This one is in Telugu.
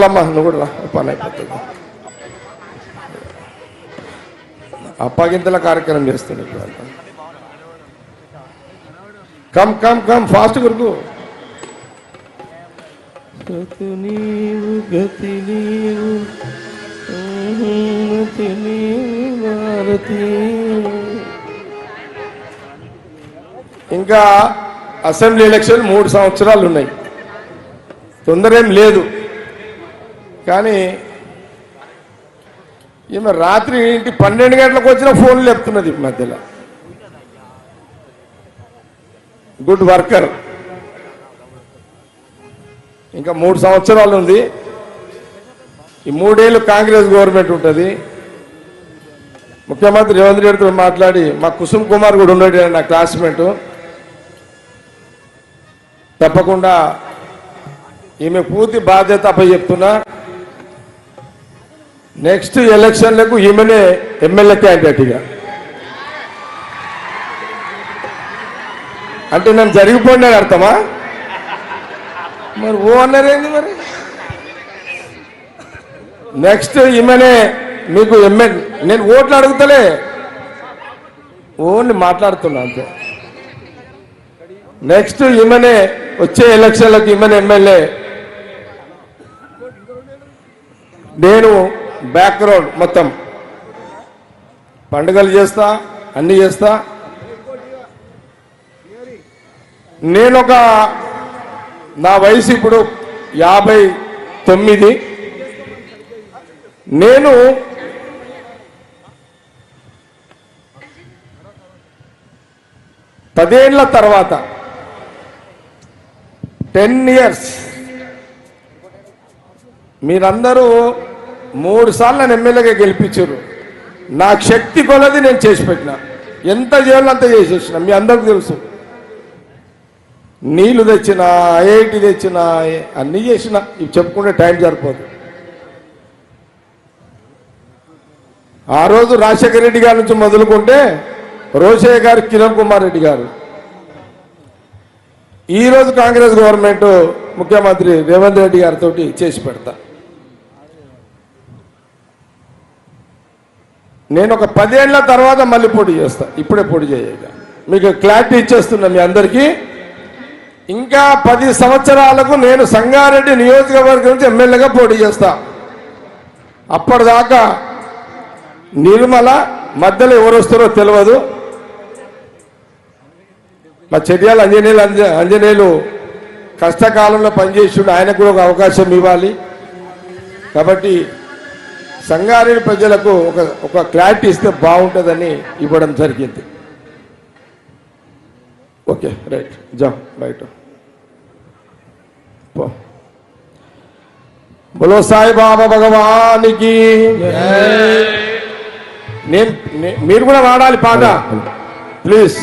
రావాలమ్మా నువ్వు కూడా రా పని అయిపోతుంది అప్పగింతల కార్యక్రమం చేస్తుంది ఇప్పుడు. కమ్ కమ్ కమ్ ఫాస్ట్ గురుకు గతి నీవు గతి నీవు గతి నీవు భారతి. ఇంకా అసెంబ్లీ ఎలక్షన్ మూడు సంవత్సరాలు ఉన్నాయి తొందర ఏం లేదు కానీ ఈమె రాత్రి ఇంటి పన్నెండు గంటలకు వచ్చిన ఫోన్లు చెప్తున్నది ఈ మధ్యలో. Good worker. ఇంకా మూడు సంవత్సరాలు ఉంది. ఈ మూడేళ్ళు కాంగ్రెస్ గవర్నమెంట్ ఉంటుంది. ముఖ్యమంత్రి రేవంత్ రెడ్డితో మాట్లాడి మా కుసుమ్ కుమార్ కూడా ఉన్నాడు నా క్లాస్మేట్. తప్పకుండా ఈమె పూర్తి బాధ్యత అప్ప చెప్తున్నా నెక్స్ట్ ఎలక్షన్లకు ఈమెనే ఎమ్మెల్యే క్యాండిడేట్ ఇక. అంటే నేను జరిగిపోండి అర్థమా? మరి ఓ అన్నారేంది మరి? నెక్స్ట్ ఈమెనే మీకు ఎమ్మెల్ నేను ఓట్లు అడుగుతలే. ఓన్లీ మాట్లాడుతున్నా అంతే. నెక్స్ట్ ఈమెనే వచ్చే ఎలక్షన్లకు ఈమెన్ ఎమ్మెల్యే. నేను బ్యాక్గ్రౌండ్ మొత్తం. పండుగలు చేస్తా అన్ని చేస్తా. నేను ఒక నా వయసు ఇప్పుడు యాభై తొమ్మిది. నేను పదేళ్ళ తర్వాత టెన్ ఇయర్స్ మీరందరూ మూడు సార్లు నన్ను ఎమ్మెల్యేగా గెలిపించారు. నాకు శక్తి కొలది నేను చేసి పెట్టిన. ఎంత చేయాలో అంత చేసేసిన మీ అందరికి తెలుసు. నీళ్ళు తెచ్చిన ఐఐటి తెచ్చిన అన్నీ చేసిన. ఇవి చెప్పుకుంటే టైం సరిపోదు. ఆ రోజు రాజశేఖర రెడ్డి గారి నుంచి మొదలుకుంటే రోషయ్య గారు కిరణ్ కుమార్ రెడ్డి గారు. ఈరోజు కాంగ్రెస్ గవర్నమెంట్ ముఖ్యమంత్రి రేవంత్ రెడ్డి గారితో చేసి పెడతా. నేను ఒక పదేళ్ళ తర్వాత మళ్ళీ పోటీ చేస్తా. ఇప్పుడే పోటీ చేయక. మీకు క్లారిటీ ఇచ్చేస్తున్నా మీ అందరికీ. ఇంకా పది సంవత్సరాలకు నేను సంగారెడ్డి నియోజకవర్గం నుంచి ఎమ్మెల్యేగా పోటీ చేస్తా. అప్పటిదాకా నిర్మల మధ్యలో ఎవరు వస్తారో తెలియదు మా చర్యలు అంజనేయులు అంజ అంజనేయులు కష్టకాలంలో పనిచేసిండు ఆయనకు కూడా ఒక అవకాశం ఇవ్వాలి. కాబట్టి సంగారెడ్డి ప్రజలకు ఒక ఒక క్లారిటీ ఇస్తే బాగుంటుందని ఇవ్వడం జరిగింది. Okay right. జా పో. బోలో సాయిబాబా భగవానికి. నేను మీరు కూడా వాడాలి పాట. ప్లీజ్.